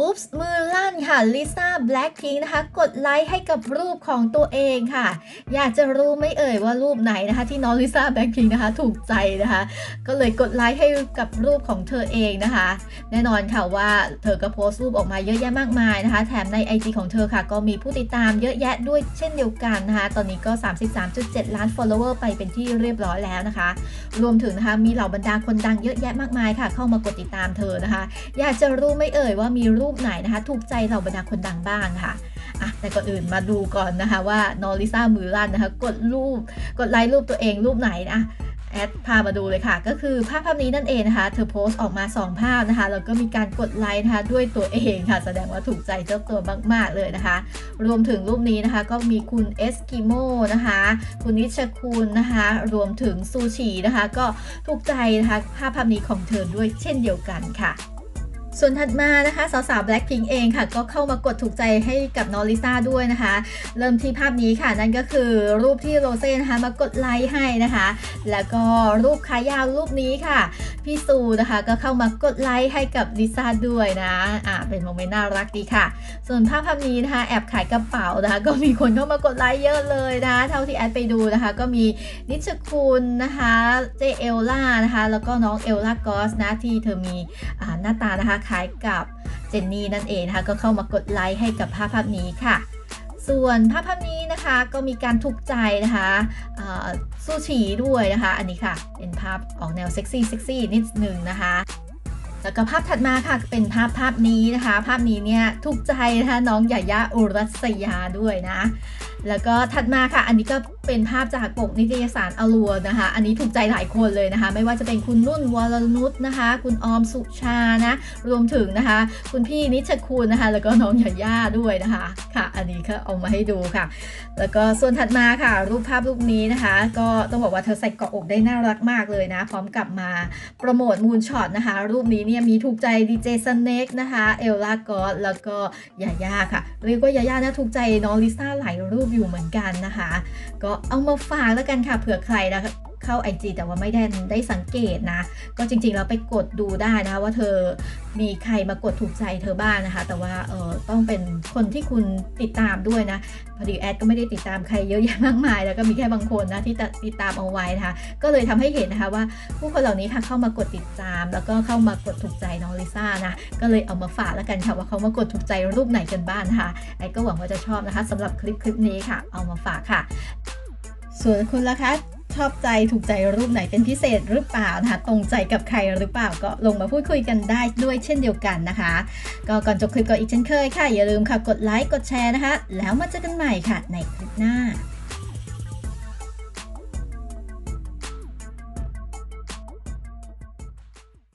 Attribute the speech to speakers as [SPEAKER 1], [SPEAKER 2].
[SPEAKER 1] อุ๊ปส์มือลั่นค่ะลิซ่าแบล็ k พิงนะคะ กดไลค์ให้กับรูปของตัวเองค่ะ อยากจะรู้ไม่เอ่ยว่ารูปไหนนะคะ ที่น้องลิซ่าแบล็ k พิงนะคะถูกใจนะคะ ก็เลยกดไลค์ให้กับรูปของเธอเองนะคะ แน่นอนค่ะว่าเธอก็โพสต์รูปออกมาเยอะแยะมากมายนะคะ แถมใน IG ของเธอค่ะ ก็มีผู้ติดตามเยอะแยะด้วยเช่นเดียวกันนะคะ ตอนนี้ก็ 33.7 ล้าน follower ไปเป็นที่เรียบร้อยแล้วนะคะ รวมถึงนะคะมีเหล่าบรรดาคนดังเยอะแยะมากมายค่ะ เข้ามากดติดตามเธอนะคะ อยากจะรู้ไม่เอ่ยว่ามีรูปูปไหนนะคะ ถูกใจเหล่าบรรดาคนดังบ้างค่ะอะแต่ก่อนอื่นมาดูก่อนนะคะว่านอริซ่ามือลั่นนะคะ กดรูปกดไลค์รูปตัวเองรูปไหนนะแอดพามาดูเลยค่ะ ก็คือภาพภาพนี้นั่นเองนะคะ เธอโพสต์ออกมา 2 ภาพนะคะแล้วก็มีการกดไลค์นะคะด้วยตัวเองค่ะ แสดงว่าถูกใจเจ้าตัวมาก ๆ เลยนะคะ รวมถึงรูปนี้นะคะ ก็มีคุณเอสกิโมนะคะ คุณนิชคุณนะคะ รวมถึงซูชินะคะ ก็ถูกใจนะคะภาพภาพนี้ของเธอด้วยเช่นเดียวกันค่ะ ส่วนถัดมานะคะสาวๆ Blackpink เองค่ะ ก็เข้ามากดถูกใจให้กับนอริซ่าด้วยนะคะ เริ่มที่ภาพนี้ค่ะ นั่นก็คือรูปที่โรเซ่นะคะมากดไลค์ให้นะคะ แล้วก็รูปขายาวรูปนี้ค่ะ พี่ซูนะคะก็เข้ามากดไลค์ให้กับลิซ่าด้วยนะอ่าเป็นโมเมนต์น่ารักดีค่ะ ส่วนภาพภาพนี้นะคะ แอบขายกระเป๋านะคะ ก็มีคนเข้ามากดไลค์เยอะเลยนะเท่าที่แอดไปดูนะคะ ก็มีนิชคุณนะคะเจเอลล่านะคะ แล้วก็น้องเอลล่ากอสนะที่เธอมีอ่าหน้าตานะคะคล้ายกับเจนนี่นั่นเองนะคะก็เข้ามากดไลค์ให้กับภาพภาพนี้ค่ะ ส่วนภาพภาพนี้นะคะก็มีการถูกใจนะคะสู้ฉีด้วยนะคะ อันนี้ค่ะ เป็นภาพออกแนวเซ็กซี่เซ็กซี่นิดหนึ่งนะคะแล้วก็ภาพถัดมาค่ะเป็นภาพภาพนี้นะคะ ภาพนี้เนี่ยถูกใจนะคะน้องยายาอุรัสยาด้วยนะ แล้วก็ถัดมาค่ะ อันนี้ก็เป็นภาพจากปกนิตยสารอลัวนะคะ อันนี้ถูกใจหลายคนเลยนะคะ ไม่ว่าจะเป็นคุณนุ่นวรนุชนะคะ คุณออมสุชานะ รวมถึงนะคะ คุณพี่นิชคุณนะคะ แล้วก็น้องยาย่าด้วยนะคะ ค่ะ อันนี้ก็เอามาให้ดูค่ะ แล้วก็ส่วนถัดมาค่ะ รูปภาพรูปนี้นะคะ ก็ต้องบอกว่าเธอใส่เกาะอกได้น่ารักมากเลยนะ พร้อมกับมาโปรโมทมูนช็อตนะคะ รูปนี้เนี่ยมีถูกใจดีเจสเน็กนะคะ เอลลากอสแล้วก็ยาย่าค่ะ เรียกว่ายาย่านะถูกใจน้องลิซ่าหลายรูปอยู่เหมือนกันนะคะ ก็เอามาฝากแล้วกันค่ะเผื่อใครนะคะ เข้า IG แต่ว่าไม่ได้ได้สังเกตนะ ก็จริงๆแล้วไปกดดูได้นะว่าเธอมีใครมากดถูกใจเธอบ้างนะคะ แต่ว่าเออต้องเป็นคนที่คุณติดตามด้วยนะพอดีแอดก็ไม่ได้ติดตามใครเยอะแยะมากมาย แล้วก็มีแค่บางคนนะที่ติดตามเอาไว้นะคะ ก็เลยทำให้เห็นนะคะว่าผู้คนเหล่านี้ค่ะเข้ามากดติดตาม แล้วก็เข้ามากดถูกใจน้องลิซ่านะ ก็เลยเอามาฝากแล้วกันค่ะว่าเขามากดถูกใจรูปไหนกันบ้างนะคะแอดก็หวังว่าจะชอบนะคะสำหรับคลิปคลิปนี้ค่ะ เอามาฝากค่ะ ส่วนคุณล่ะคะ ชอบใจถูกใจรูปไหนเป็นพิเศษหรือเปล่านะคะตรงใจกับใครหรือเปล่าก็ลงมาพูดคุยกันได้ด้วยเช่นเดียวกันนะคะ ก็ก่อนจบคลิปก็อีกเช่นเคยค่ะ อย่าลืมค่ะกดไลค์กดแชร์นะคะ แล้วมาเจอกันใหม่ค่ะในคลิปหน้า